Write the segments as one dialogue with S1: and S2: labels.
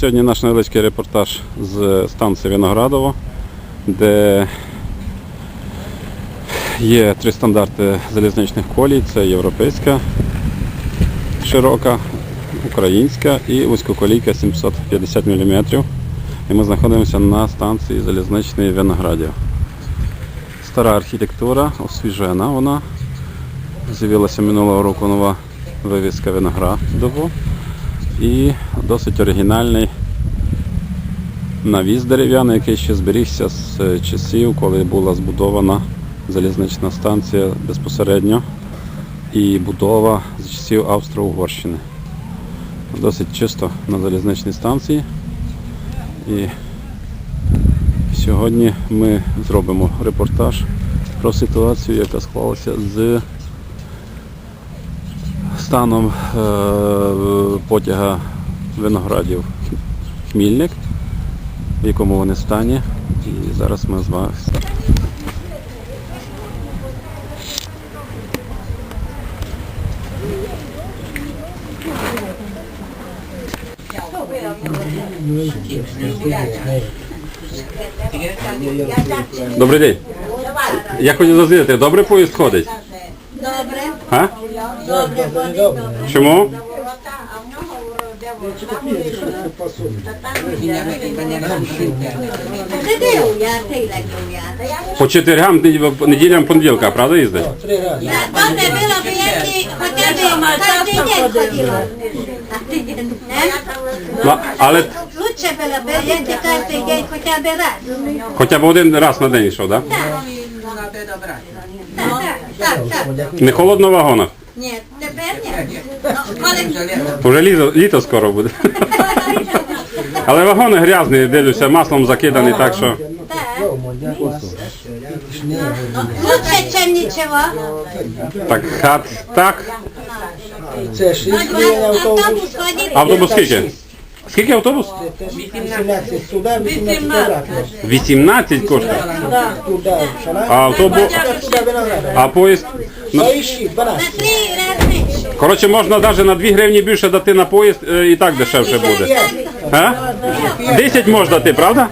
S1: Сьогодні наш невеличкий репортаж з станції Виноградово, де є три стандарти залізничних колій. Це європейська, широка, українська і вузькоколійка 750 мм. І ми знаходимося на станції залізничної Виноградів. Стара архітектура, освіжена вона. З'явилася минулого року нова вивіска Виноградово і досить оригінальний навіс дерев'яний, який ще зберігся з е, часів, коли була збудована залізнична станція безпосередньо і будова з часів Австро-Угорщини. Досить чисто на залізничній станції. І сьогодні ми зробимо репортаж про ситуацію, яка склалася з станом е, потяга виноградів Хмільник, в якому вони стані. І зараз ми з вами. Добрий день. Я хотів дозвідати, добре поїзд ходить?
S2: Добре,
S1: А?
S2: добре, ходить, добре.
S1: Чому?
S2: Я, я. Я
S1: По четвергам, неділям- понеділка, правда їздить?
S2: Добре було б, хоча б кожен день ходила. Не?
S1: Ну, але
S2: Лучше було б, якщо кожен день хоча б раз.
S1: хоча б один раз на день йшов, так?
S2: Так, так, так.
S1: Не холодно в вагонах.
S2: Ні, тепер ні. Ну, коли-
S1: Уже літо, літо скоро буде. Але вагони грязні, дивлюся, маслом закидані, так що.
S2: Так. Лучше, ніж нічого.
S1: Так, хат, так.
S3: Це 6 хвилин автобус,
S2: Автобус ходить.
S1: Автобус скільки? Скільки автобус?
S3: 18 туди, 18
S1: 18 коштує.
S3: Туди.
S1: А автобус. А поїзд.
S3: Ну 12.
S2: На три рази менше.
S1: Коротше, можна навіть на 2 гривні більше дати на поїзд е, і так дешевше буде. А? 10 можна дати, правда?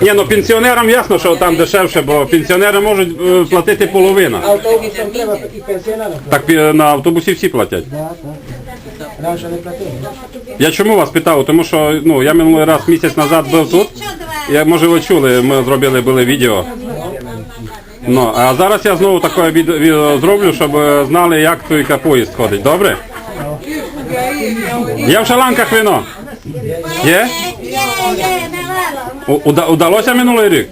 S2: Ні,
S1: ну пенсіонерам ясно, що там дешевше, бо пенсіонери можуть е, платити половину.
S3: Автобусом треба і пенсіонерам.
S1: Так пі- на автобусі всі платять.
S3: Так, так.
S1: Я чому вас питав? Тому що ну, я минулий раз місяць назад був тут. Я, може ви чули, ми зробили були відео. Ну, а зараз я знову таке відео, зроблю, щоб знали, як той поїзд ходить. Добре? Є в шаланках вино? Є? Удалося минулий рік?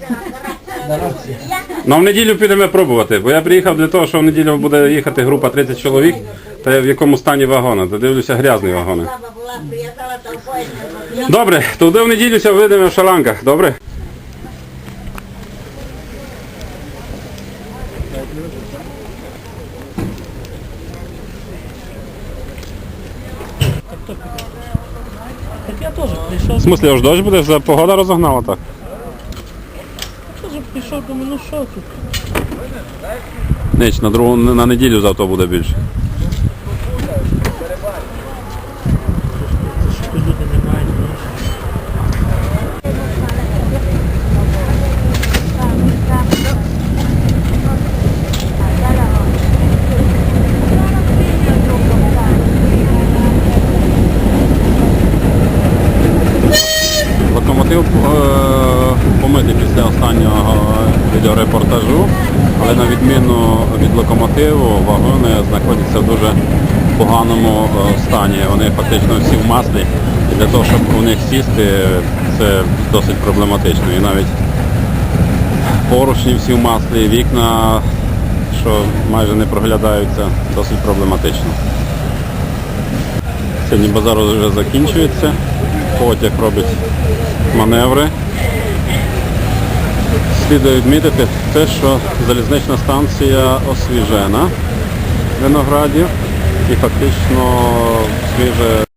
S1: Ну, в неділю підемо пробувати, бо я приїхав для того, що в неділю буде їхати група 30 чоловік, та я в якому стані вагона, то дивлюся грязні вагони.
S2: Не було.
S1: Добре, туди в неділю ся вийдемо в шаланках, добре?
S4: Так я теж прийшов,
S1: В смислі, аж дощ буде, за погода розогнала так.
S4: теж прийшов, думаю, ну що тут?
S1: Ніч, на другу на неділю завтра буде більше. Після останнього відеорепортажу, але на відміну від локомотиву вагони знаходяться в дуже поганому е, стані. Вони фактично всі в маслі. І для того, щоб у них сісти, це досить проблематично. І навіть поручні всі в маслі, вікна, що майже не проглядаються, досить проблематично. Сьогодні базар вже закінчується, потяг робить маневри. Слідує відмітити те, що залізнична станція освіжена в Винограді і фактично свіже